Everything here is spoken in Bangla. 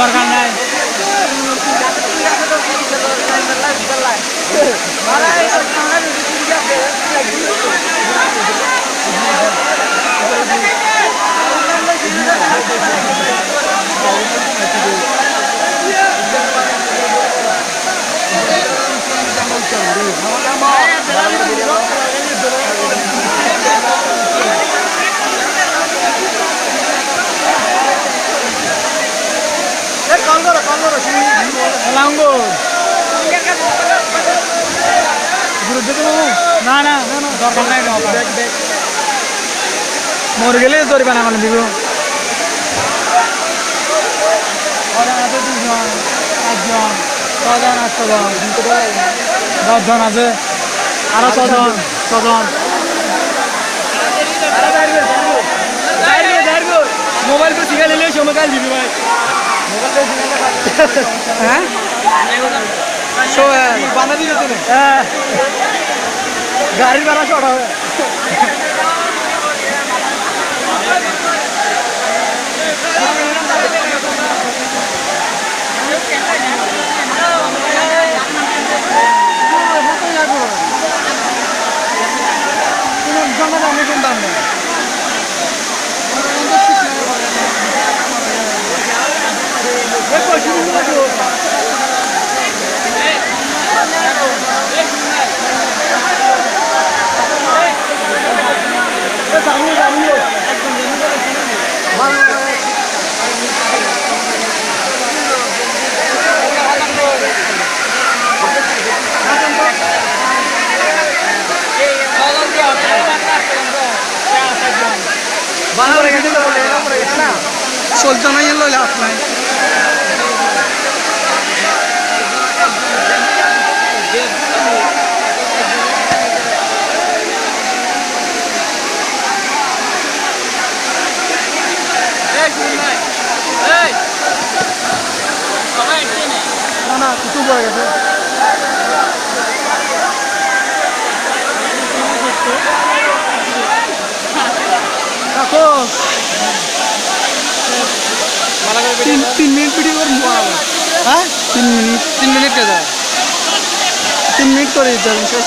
দরকার নাই Thank you. না না দরকার নাই মরে গেলে জরিমানা মানে দিব। দুজন পাঁচজন ছজন আটজন দশজন আছে আরও ছজন ছজন মোবাইল তো শিখা নিলে সময় কাল দিবি ভাই। হ্যাঁ? হ্যাঁ। গাড়ির ভাড়া শর্ট হবে চলতে নাই লইলে হাত নাই। না না কিছু পড়ে গেছে দেখো তিন তিন মিনিট ভিডিও করে হ্যাঁ তিন মিনিট তিন মিনিট কে যায় তিন মিনিট করে দিতে হবে শেষ